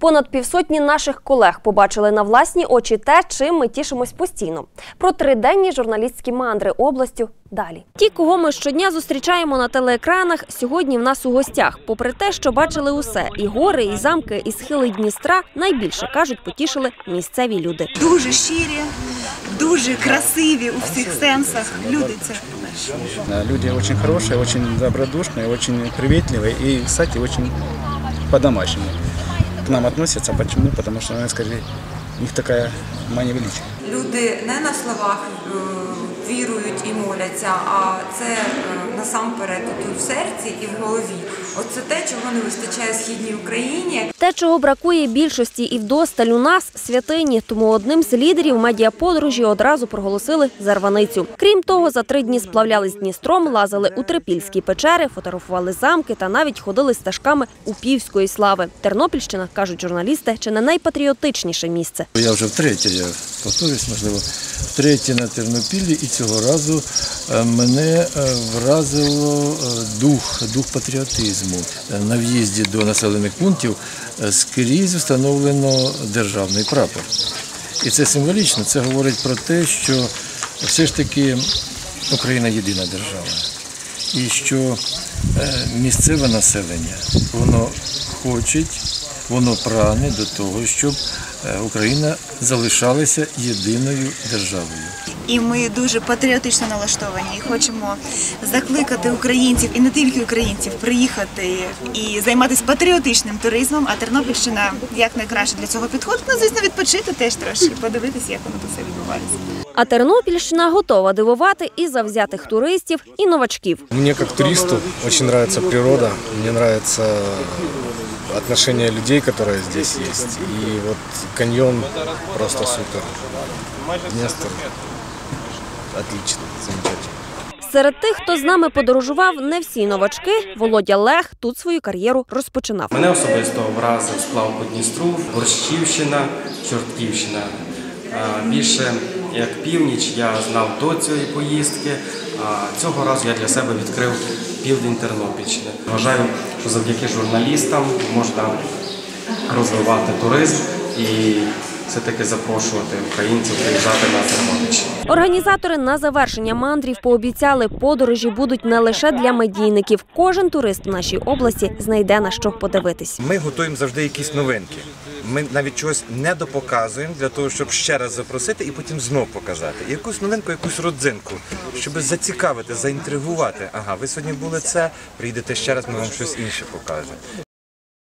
Понад півсотні наших колег побачили на власні очі те, чим ми тішимось постійно. Про триденні журналістські мандри областю далі. Ті, кого ми щодня зустрічаємо на телеекранах, сьогодні в нас у гостях. Попри те, що бачили усе, і гори, і замки, і схили Дністра, найбільше кажуть, потішили місцеві люди. дуже щирі, дуже красиві у всіх сенсах. Люди це Люди очень хорошие, очень добродушные, очень приветливые и, кстати, очень по-домашнему к нам относятся. Почему? Потому что, надо скорее, у них такая мания величия. Люди не на словах е, вірують і моляться, а це е, насамперед тут в серці і в голові. Оце те, чого не вистачає східній Україні. Те, чого бракує більшості і вдосталь у нас святині. Тому одним з лідерів медіаподорожі одразу проголосили зарваницю. Крім того, за три дні сплавлялись Дністром, лазили у трипільські печери, фотографували замки та навіть ходили стежками Упівської слави. Тернопільщина кажуть журналісти, чи не найпатріотичніше місце. Я вже втретє, я повторюсь, можливо, втретє на Тернопіллі, і цього разу е, мене е, вразило е, дух, дух патріотизму. На в'їзді до населених пунктів скрізь встановлено державний прапор. І це символічно. Це говорить про те, що все ж таки Україна єдина держава. І що місцеве населення воно хоче, воно прагне до того, щоб е, Україна залишалася єдиною державою. і ми дуже патріотично налаштовані. І хочемо закликати українців і не тільки українців приїхати і займатися патріотичним туризмом. А Тернопільщина як найкраще для цього підходить. Ну, звісно, відпочити теж трошки, подивитися, як воно тут все відбувається. А Тернопільщина готова дивувати і завзятих туристів, і новачків. Мне как туристу очень нравится природа, мне нравится отношение людей, которые здесь есть. И вот каньон просто супер. Место отлично, замечательно. Серед тих, хто з нами подорожував, не всі новачки. Володя Лех тут свою кар'єру розпочинав. Мене особисто вразив сплав по Дністру, Борщівщина, Чортківщина. Більше як північ я знав до цієї поїздки. А цього разу я для себе відкрив південь Тернопільщини. Вважаю, що завдяки журналістам можна розвивати туризм і все-таки запрошувати українців приїжджати на Тернопільщину. Організатори на завершення мандрів пообіцяли, подорожі будуть не лише для медійників. Кожен турист в нашій області знайде на що подивитись. Ми готуємо завжди якісь новинки. Ми навіть чогось недопоказуємо для того, щоб ще раз запросити і потім знов показати. І Якусь новинку, якусь родзинку, щоб зацікавити, заінтригувати. Ага, ви сьогодні були це, прийдете ще раз, ми вам щось інше покажемо.